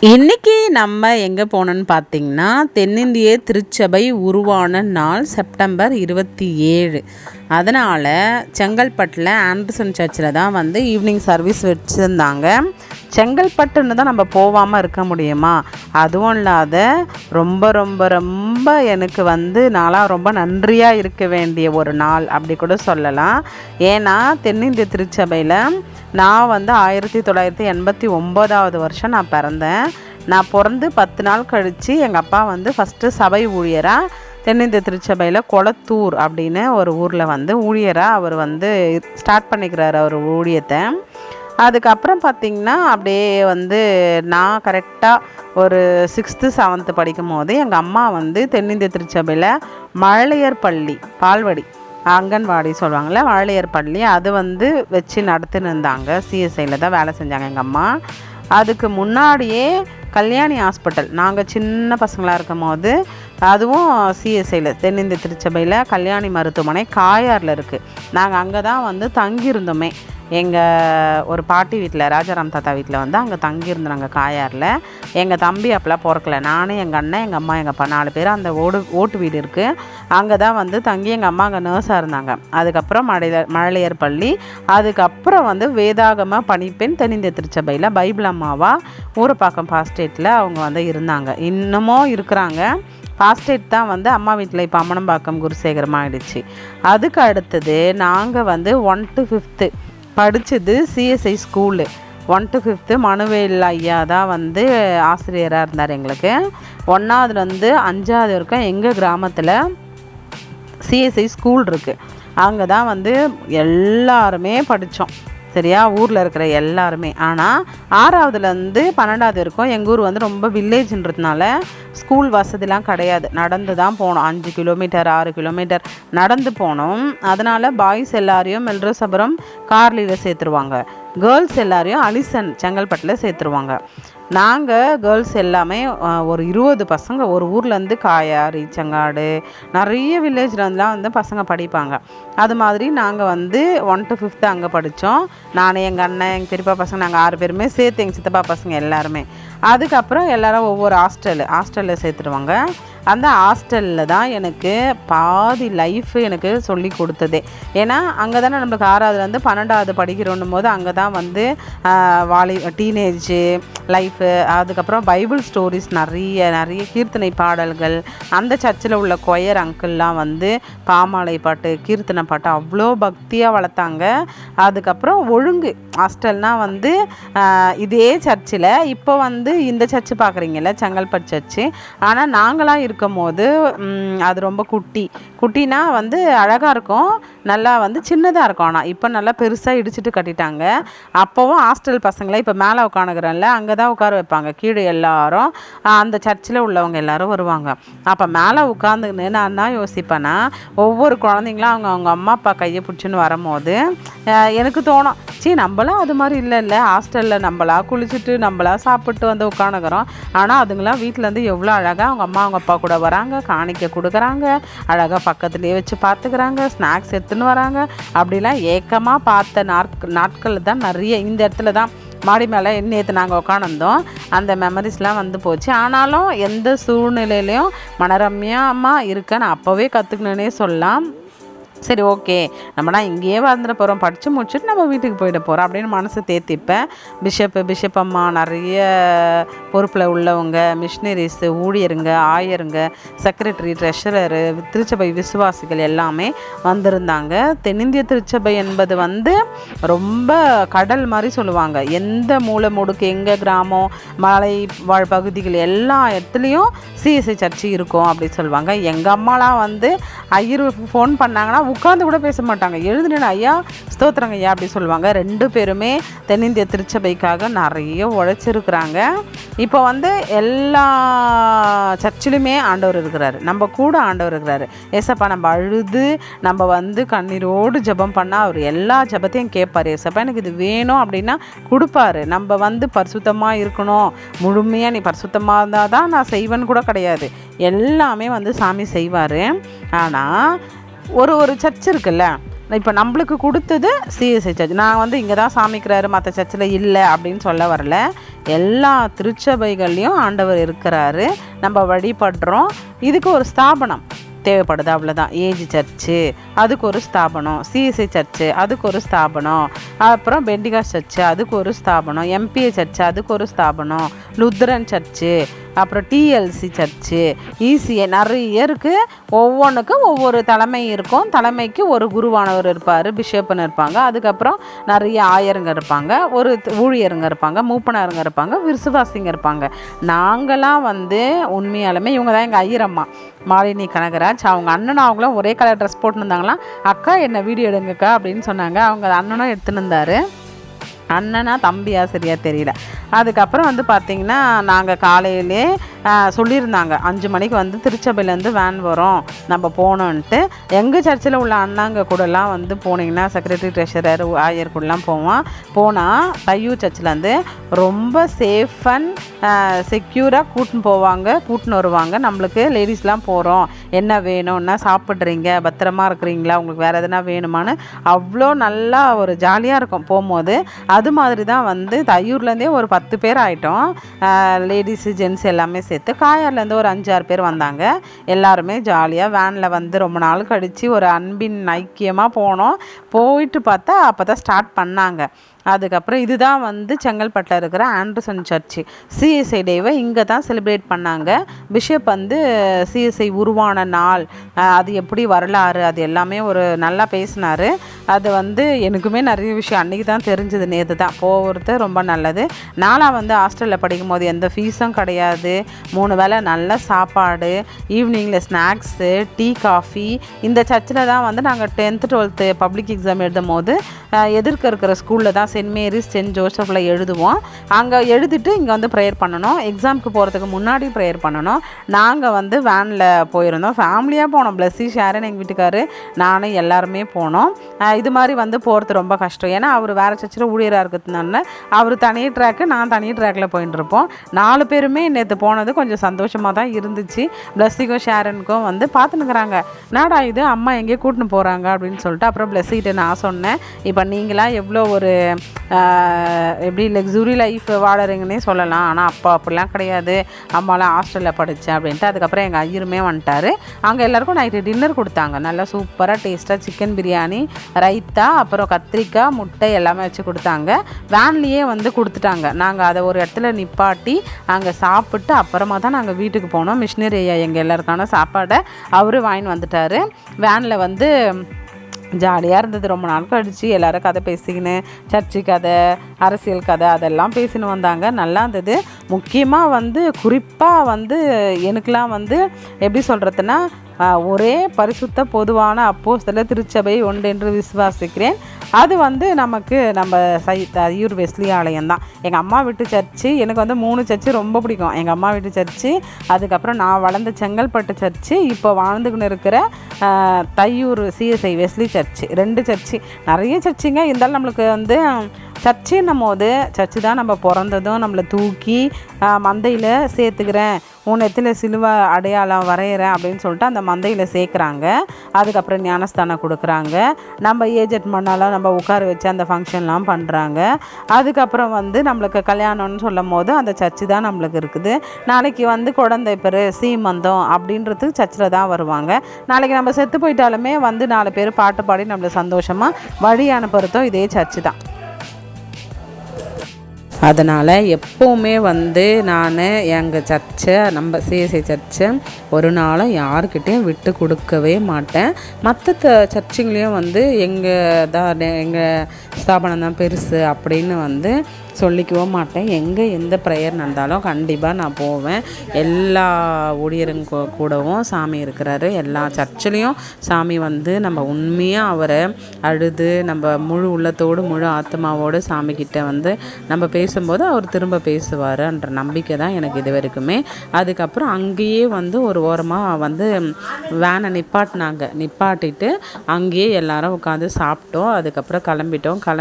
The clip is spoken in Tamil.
இன்னைக்கு நம்ம எங்கே போனோம்னு பார்த்தீங்கன்னா தென்னிந்திய திருச்சபை உருவான நாள் செப்டம்பர் இருபத்தி ஏழு. அதனால் செங்கல்பட்டில் ஆண்டர்சன் சர்ச்சில் தான் வந்து ஈவினிங் சர்வீஸ் வச்சுருந்தாங்க. செங்கல்பட்டுன்னு தான் நம்ம போகாமல் இருக்க முடியுமா? அதுவும் இல்லாத ரொம்ப ரொம்ப ரொம்ப எனக்கு வந்து நாளாக ரொம்ப நன்றியாக இருக்க வேண்டிய ஒரு நாள் அப்படி கூட சொல்லலாம். ஏன்னா தென்னிந்திய திருச்சபையில் நான் வந்து ஆயிரத்தி தொள்ளாயிரத்தி எண்பத்தி ஒம்போதாவது வருஷம் நான் பிறந்தேன். நான் பிறந்து பத்து நாள் கழித்து எங்கள் அப்பா வந்து ஃபஸ்ட்டு சபை ஊழியராக தென்னிந்திய திருச்சபையில் கொளத்தூர் அப்படின்னு ஒரு ஊரில் வந்து ஊழியராக அவர் வந்து ஸ்டார்ட் பண்ணிக்கிறார் அவர் ஊழியத்தை. அதுக்கப்புறம் பார்த்திங்கன்னா அப்படியே வந்து நான் கரெக்டாக ஒரு சிக்ஸ்த்து செவன்த்து படிக்கும் போது எங்கள் அம்மா வந்து தென்னிந்திய திருச்சபையில் மழலையர் பள்ளி பால்வடி அங்கன்வாடி சொல்லுவாங்கள்ல வாழையர் பள்ளி அது வந்து வச்சு நடத்தின்னு இருந்தாங்க சிஎஸ்ஐயில் தான் வேலை செஞ்சாங்க எங்கள் அம்மா. அதுக்கு முன்னாடியே கல்யாணி ஹாஸ்பிட்டல் நாங்கள் சின்ன பசங்களாக இருக்கும் போது அதுவும் சிஎஸ்ஐயில் தென்னிந்திய திருச்சபையில் கல்யாணி மருத்துவமனை காயாரில் இருக்குது நாங்கள் அங்கே தான் வந்து தங்கியிருந்தோமே. எங்கள் ஒரு பாட்டி வீட்டில் ராஜாராம் தாத்தா வீட்டில் வந்து அங்கே தங்கியிருந்தாங்க காயாரில் எங்கள் தம்பி அப்போலாம் பிறக்கல. நானும் எங்கள் அண்ணன் எங்கள் அம்மா எங்கள் அப்பா நாலு பேர் அந்த ஓடு ஓட்டு வீடு இருக்குது அங்கே தான் வந்து தங்கி எங்கள் அம்மா அங்கே நர்ஸாக இருந்தாங்க. அதுக்கப்புறம் மழையர் மழலையர் பள்ளி அதுக்கப்புறம் வந்து வேதாகம பணிப்பெண் தென்னிந்திய திருச்சபையில் பைபிள் அம்மாவாக ஊரப்பாக்கம் பாஸ்டேட்டில் அவங்க வந்து இருந்தாங்க. இன்னமும் இருக்கிறாங்க. பாஸ்டேட் தான் வந்து அம்மா வீட்டில் இப்போ அம்மனம்பாக்கம் குருசேகரம் ஆகிடுச்சு அதுக்கு அடுத்தது நாங்கள் வந்து ஒன் டு ஃபிஃப்த்து படித்தது CSI school one to fifth Manuel ஐயா தான் வந்து ஆசிரியராக இருந்தார் எங்களுக்கு. ஒன்றாவதுலேருந்து அஞ்சாவது வரைக்கும் எங்கள் கிராமத்தில் சிஎஸ்ஐ ஸ்கூல் இருக்குது அங்கே தான் வந்து எல்லாருமே படித்தோம் சரியா? ஊரில் இருக்கிற எல்லாருமே. ஆனால் ஆறாவதுலேருந்து பன்னெண்டாவது வரைக்கும் எங்கள் ஊர் வந்து ரொம்ப வில்லேஜ்ன்றதுனால ஸ்கூல் வசதிலாம் கிடையாது. நடந்து தான் போனோம் அஞ்சு கிலோமீட்டர் ஆறு கிலோமீட்டர் நடந்து போனோம் அதனால் பாய்ஸ் எல்லாரையும் மெல்ரசபுரம் கார்லியில் சேர்த்துருவாங்க. கேர்ள்ஸ் எல்லாரையும் அலிசன் செங்கல்பட்டில் சேர்த்துருவாங்க. நாங்கள் கேர்ள்ஸ் எல்லாமே ஒரு இருபது பசங்க ஒரு ஊர்லேருந்து காயார் ஈச்சங்காடு நிறைய வில்லேஜ்லேருந்துலாம் வந்து பசங்க படிப்பாங்க. அது மாதிரி நாங்கள் வந்து ஒன் டு ஃபிஃப்த்து அங்கே படித்தோம் நான் எங்கள் அண்ணன் எங்கள் பெரியப்பா பசங்க நாங்கள் ஆறு பேருமே சேர்த்து எங்கள் சித்தப்பா பசங்க எல்லாருமே. அதுக்கப்புறம் எல்லோரும் ஒவ்வொரு ஹாஸ்டலு ஹாஸ்டலில் சேர்த்துருவாங்க அந்த ஹாஸ்டலில் தான் எனக்கு பாதி லைஃப் எனக்கு சொல்லி கொடுத்ததே. ஏன்னா அங்கே தானே நம்மளுக்கு ஆறாவதுலேருந்து பன்னெண்டாவது படிக்கிறோன்னும் போது அங்கே தான் வந்து வாலி டீனேஜு லைஃபு அதுக்கப்புறம் பைபிள் ஸ்டோரிஸ் நிறைய நிறைய கீர்த்தனை பாடல்கள் அந்த சர்ச்சில் உள்ள கொயர் அங்கிள்லாம் வந்து பாமாலை பாட்டு கீர்த்தனை பாட்டு அவ்வளோ பக்தியாக வளர்த்தாங்க. அதுக்கப்புறம் ஒழுங்கு ஹாஸ்டல்னால் வந்து இதே சர்ச்சில் இப்போ வந்து இந்த சர்ச்சு பார்க்குறீங்கல்ல செங்கல்பட்டு சர்ச்சு ஆனால் நாங்களாம் இருக்கும் போது அது ரொம்ப குட்டி. குட்டினா வந்து அழகாக இருக்கும் நல்லா வந்து சின்னதாக இருக்கும். ஆனால் இப்போ நல்லா பெருசாக இடிச்சிட்டு கட்டிட்டாங்க. அப்போவும் ஹாஸ்டல் பசங்களை இப்போ மேலே உட்காந்துக்கிறோம்ல அங்கே தான் உட்கார வைப்பாங்க. கீழே எல்லாரும் அந்த சர்ச்சில் உள்ளவங்க எல்லாரும் வருவாங்க. அப்போ மேலே உட்காந்துக்கின்னு நான் என்ன யோசிப்பேன்னா ஒவ்வொரு குழந்தைங்களும் அவங்க அவங்க அம்மா அப்பா கையை பிடிச்சின்னு வரும்போது எனக்கு தோணும் சரி நம்மளாம் அது மாதிரி இல்லை இல்லை ஹாஸ்டலில் நம்மளா குளிச்சுட்டு நம்மளா சாப்பிட்டு வந்து உட்காந்துக்கிறோம் ஆனால் அதுங்களாம் வீட்டிலேருந்து எவ்வளோ அழகாக அவங்க அம்மா அவங்க அப்பா கூட வராங்க காணிக்க கொடுக்குறாங்க அழகாக பக்கத்துலேயே வச்சு பார்த்துக்கிறாங்க ஸ்நாக்ஸ் எடுத்துன்னு வராங்க. அப்படிலாம் ஏக்கமாக பார்த்த நாட்கள் நாட்கள் தான் நிறைய இந்த இடத்துல தான். மாடி மேலே நேற்று நாங்கள் உட்காந்துருந்தோம் அந்த மெமரிஸ்லாம் வந்து போச்சு. ஆனாலும் எந்த சூழ்நிலையிலையும் மனரம்யமாக இருக்க நான் அப்போவே கற்றுக்கணுன்னே சொல்லலாம். சரி ஓகே. நம்மனா இங்கேயே வந்துட போகிறோம் படித்து முடிச்சுட்டு நம்ம வீட்டுக்கு போயிட போகிறோம் அப்படின்னு மனசை தேத்திப்பேன். பிஷப்பு பிஷப் அம்மா நிறைய பொறுப்பில் உள்ளவங்க மிஷினரிஸு ஊழியருங்க ஆயருங்க செக்ரட்டரி ட்ரெஷரரு திருச்சபை விசுவாசிகள் எல்லாமே வந்திருந்தாங்க. தென்னிந்திய திருச்சபை என்பது வந்து ரொம்ப கடல் மாதிரி சொல்லுவாங்க. எந்த மூளை முடுக்கு எங்கள் கிராமம் மலை வாழ் பகுதிகள் எல்லா இடத்துலையும் சிஎஸ்ஐ சர்ச்சு இருக்கும் அப்படின்னு சொல்லுவாங்க. எங்கள் அம்மாலாம் வந்து ஐயர் ஃபோன் பண்ணாங்கன்னா உட்காந்து கூட பேச மாட்டாங்க. எழுதுனேன் ஐயா ஸ்தோத்திரங்க ஐயா அப்படி சொல்லுவாங்க. ரெண்டு பேருமே தென்னிந்திய திருச்சபைக்காக நிறைய உழைச்சிருக்கிறாங்க. இப்போ வந்து எல்லா சர்ச்சிலுமே ஆண்டவர் இருக்கிறாரு. நம்ம கூட ஆண்டவர் இருக்கிறாரு. ஏசப்பா நம்ம அழுது நம்ம வந்து கண்ணீரோடு ஜபம் பண்ணால் அவர் எல்லா ஜபத்தையும் கேட்பார். ஏசப்பா எனக்கு இது வேணும் அப்படின்னா கொடுப்பாரு. நம்ம வந்து பரிசுத்தமாக இருக்கணும். முழுமையாக நீ பரிசுத்தமாக இருந்தால் தான் நான் செய்வேன்னு கூட கிடையாது. எல்லாமே வந்து சாமி செய்வார். ஆனால் ஒரு ஒரு சர்ச் இருக்குல்ல இப்போ நம்மளுக்கு கொடுத்தது சிஎஸ்ஐ சர்ச் நான் வந்து இங்கே தான் சாமிக்கிறாரு மற்ற சர்ச்சில் இல்லை அப்படின்னு சொல்ல வரல. எல்லா திருச்சபைகள்லேயும் ஆண்டவர் இருக்கிறாரு. நம்ம வழிபடுறோம். இதுக்கு ஒரு ஸ்தாபனம் தேவைப்படுது அவ்வளோதான் ஏஜி சர்ச்சு அதுக்கு ஒரு ஸ்தாபனம். சிஎஸ்ஐ சர்ச்சு அதுக்கு ஒரு ஸ்தாபனம். அப்புறம் பெண்டிகாஸ் சர்ச்சு அதுக்கு ஒரு ஸ்தாபனம். எம்பிஏ சர்ச்சு அதுக்கு ஒரு ஸ்தாபனம். லுத்ரன் சர்ச்சு அப்புறம் டிஎல்சி சர்ச்சு. இசிஏ நிறைய இருக்குது ஒவ்வொன்றுக்கும் ஒவ்வொரு தலைமை இருக்கும். தலைமைக்கு ஒரு குருவானவர் இருப்பார் பிஷப்புன்னு இருப்பாங்க. அதுக்கப்புறம் நிறைய ஆயருங்க இருப்பாங்க ஒரு ஊழியருங்க இருப்பாங்க மூப்பனாருங்க இருப்பாங்க விசுவாசிங்க இருப்பாங்க. நாங்களாம் வந்து உண்மையாலுமே இவங்க தான் எங்கள் ஐயரம்மா. மாலினி கனகராஜ் அவங்க அண்ணனும் அவங்களும் ஒரே கலர் ட்ரெஸ் போட்டுருந்தாங்களாம் அக்கா என்ன வீடியோ எடுங்கக்கா அப்படின்னு சொன்னாங்க. அவங்க அண்ணனும் எடுத்துன்னு இருந்தார். அண்ணனா தம்பியா சரியாக தெரியல. அதுக்கப்புறம் வந்து பார்த்திங்கன்னா நாங்கள் காலையிலே சொல்லியிருந்தாங்க. அஞ்சு மணிக்கு வந்து திருச்சபையிலேருந்து வேன் வரும். நம்ம போனோன்ட்டு எங்கள் சர்ச்சில் உள்ள அண்ணாங்க கூடலாம் வந்து போனீங்கன்னா செக்ரட்டரி ட்ரெஷரர் ஆயர் கூடலாம் போவோம். போனால் தையூர் சர்ச்சிலேருந்து ரொம்ப சேஃப் அண்ட் செக்யூராக கூட்டின்னு போவாங்க. கூட்டின்னு வருவாங்க. நம்மளுக்கு லேடிஸ்லாம் போகிறோம் என்ன வேணும்னா சாப்பிட்றீங்க? பத்திரமா இருக்கிறீங்களா? உங்களுக்கு வேறு எதுனா வேணுமான்னு. அவ்வளோ நல்லா ஒரு ஜாலியாக இருக்கும் போகும்போது. அது மாதிரி தான் வந்து தையூர்லேருந்தே ஒரு பத்து பேர் ஆகிட்டோம் லேடிஸு ஜென்ஸ் எல்லாமே சேர்த்து காயார்லேருந்து ஒரு அஞ்சாறு பேர் வந்தாங்க. எல்லாருமே ஜாலியாக வேனில் வந்து ரொம்ப நாள் கழித்து ஒரு அன்பின் ஐக்கியமாக போனோம். போயிட்டு பார்த்தா அப்போ தான் ஸ்டார்ட் பண்ணாங்க. அதுக்கப்புறம் இதுதான் வந்து செங்கல்பட்டில் இருக்கிற ஆண்டர்சன் சர்ச்சு. சிஎஸ்ஐ டேவை இங்கே தான் செலிப்ரேட் பண்ணாங்க. பிஷப் வந்து சிஎஸ்ஐ உருவான நாள். அது எப்படி வரலாறு அது எல்லாமே ஒரு நல்லா பேசினார். அது வந்து எனக்குமே நிறைய விஷயம் அன்றைக்கி தான் தெரிஞ்சது நேற்று தான். போகிறது ரொம்ப நல்லது. நானாக வந்து ஹாஸ்டலில் படிக்கும் போது எந்த ஃபீஸும் கிடையாது. மூணு வேளை நல்ல சாப்பாடு ஈவினிங்கில் ஸ்நாக்ஸு டீ காஃபி இந்த சர்ச்சில் தான் வந்து நாங்கள் டென்த்து டுவெல்த்து பப்ளிக் எக்ஸாம் எழுதும் போது எதிர்க்க இருக்கிற ஸ்கூலில் தான் சென்ட் மேரிஸ் சென்ட் ஜோசஃபில் எழுதுவோம். அங்கே எழுதிட்டு இங்கே வந்து ப்ரேயர் பண்ணணும். எக்ஸாமுக்கு போகிறதுக்கு முன்னாடி ப்ரேயர் பண்ணணும். நாங்கள் வந்து வேனில் போயிருந்தோம். ஃபேமிலியாக போனோம். பிளஸ்ஸி ஷேரன் எங்கள் வீட்டுக்காரு. நானும் எல்லாருமே போனோம். இது மாதிரி வந்து போகிறது ரொம்ப கஷ்டம். ஏன்னா அவர் வேறு சர்ச்சில் ஊழியராக இருக்கிறதுனால அவர் தனி ட்ராக்கு நான் தனி ட்ராக்கில் போயிட்டு இருப்போம். நாலு பேருமே நேற்று போனது கொஞ்சம் சந்தோஷமாக தான் இருந்துச்சு. பிளஸ்ஸிக்கும் ஷேரனுக்கும் வந்து பார்த்துனுக்குறாங்க நாடா இது? அம்மா எங்கேயோ கூட்டின்னு போகிறாங்க அப்படின்னு சொல்லிட்டு அப்புறம் பிளஸ்ஸிகிட்ட நான் சொன்னேன். இப்போ நீங்களாம் எவ்வளோ ஒரு எப்படி லக்ஸுரி லைஃப் வாழறீங்கன்னே சொல்லலாம். ஆனால் அப்பா அப்படிலாம் கிடையாது. அம்மாலாம் ஹாஸ்டலில் படித்தேன் அப்படின்ட்டு அதுக்கப்புறம் எங்கள் ஐயருமே வந்துட்டார். அங்கே எல்லாருக்கும் நைட்டு டின்னர் கொடுத்தாங்க. நல்லா சூப்பராக டேஸ்ட்டாக சிக்கன் பிரியாணி ரைத்தா அப்புறம் கத்திரிக்காய் முட்டை எல்லாமே வச்சு கொடுத்தாங்க. வேன்லேயே வந்து கொடுத்துட்டாங்க. நாங்கள் அதை ஒரு இடத்துல நிப்பாட்டி அங்கே சாப்பிட்டு அப்புறமா தான் நாங்கள் வீட்டுக்கு போனோம். மிஷினரி ஐயா எங்கள் எல்லாருக்கான சாப்பாடை அவரு வாங்கின்னு வந்துட்டார். வேனில் வந்து ஜாலியாக இருந்தது. ரொம்ப நாள் கழித்து எல்லோரும் கதை பேசிக்கின்னு சர்ச்சு கதை அரசியல் கதை அதெல்லாம் பேசின்னு வந்தாங்க. நல்லா இருந்தது. முக்கியமாக வந்து குறிப்பாக வந்து எனக்கெலாம் வந்து எப்படி சொல்கிறதுனா ஒரே பரிசுத்த பொதுவான அப்போ சில திருச்சபை ஒன்றென்று விசுவாசிக்கிறேன். அது வந்து நமக்கு நம்ம சை தயூர் வெஸ்லி ஆலயம் தான். எங்கள் அம்மா வீட்டு சர்ச்சு எனக்கு வந்து மூணு சர்ச்சு ரொம்ப பிடிக்கும். எங்கள் அம்மா வீட்டு சர்ச்சு அதுக்கப்புறம் நான் வளர்ந்த செங்கல்பட்டு சர்ச்சு இப்போ வாழ்ந்துக்கின்னு இருக்கிற தையூர் சிஎஸ்ஐ வெஸ்லி சர்ச்சு. ரெண்டு சர்ச்சு. நிறைய சர்ச்சுங்க. இருந்தாலும் நம்மளுக்கு வந்து சர்ச்சுன்னும் போது சர்ச்சு தான் நம்ம பிறந்ததும் நம்மளை தூக்கி மந்தையில் சேர்த்துக்கிறேன். உன் எத்தில் சிலுவை அடையாளம் வரைகிறேன் அப்படின்னு சொல்லிட்டு அந்த மந்தையில் சேர்க்குறாங்க. அதுக்கப்புறம் ஞானஸ்தானம் கொடுக்குறாங்க. நம்ம ஏஜெட் மண்ணாலாம் நம்ம உட்கார வச்சு அந்த ஃபங்க்ஷன்லாம் பண்ணுறாங்க அதுக்கப்புறம் வந்து நம்மளுக்கு கல்யாணம்னு சொல்லும் போது அந்த சர்ச்சு தான் நம்மளுக்கு இருக்குது. நாளைக்கு வந்து குழந்தை பெரு சீமந்தம் அப்படின்றது சர்ச்சில் தான் வருவாங்க. நாளைக்கு நம்ம செத்து போயிட்டாலுமே வந்து நாலு பேர் பாட்டு பாடி நம்மளை சந்தோஷமாக வழி அனுப்புறதும் இதே சர்ச்சு தான் அதனால் எப்போவுமே வந்து நான் எங்கள் சர்ச்சை நம்ம சிஎஸ்ஐ சர்ச்சை ஒரு நாளும் யாருக்கிட்டேயும் விட்டு கொடுக்கவே மாட்டேன். மற்ற சர்ச்சுங்களையும் வந்து எங்கள் தான் எங்கள் ஸ்தாபனம் தான் பெருசு அப்படின்னு வந்து சொல்லிக்கவும் மாட்டேன். எங்கே எந்த ப்ரேயர் நடந்தாலும் கண்டிப்பாக நான் போவேன். எல்லா ஊழியருங்க கூடவும் சாமி இருக்கிறாரு. எல்லா சர்ச்சிலையும் சாமி வந்து நம்ம உண்மையாக அவரை அழுது நம்ம முழு உள்ளத்தோடு முழு ஆத்மாவோடு சாமிக்கிட்ட வந்து நம்ம பேசும்போது அவர் திரும்ப பேசுவார்ன்ற நம்பிக்கை தான் எனக்கு இது வரைக்குமே. அதுக்கப்புறம் அங்கேயே வந்து ஒரு ஓரமாக வந்து வேனை நிப்பாட்டினாங்க. நிப்பாட்டிட்டு அங்கேயே எல்லாரும் உட்காந்து சாப்பிட்டோம். அதுக்கப்புறம் கிளம்பிட்டோம். கிளம்பி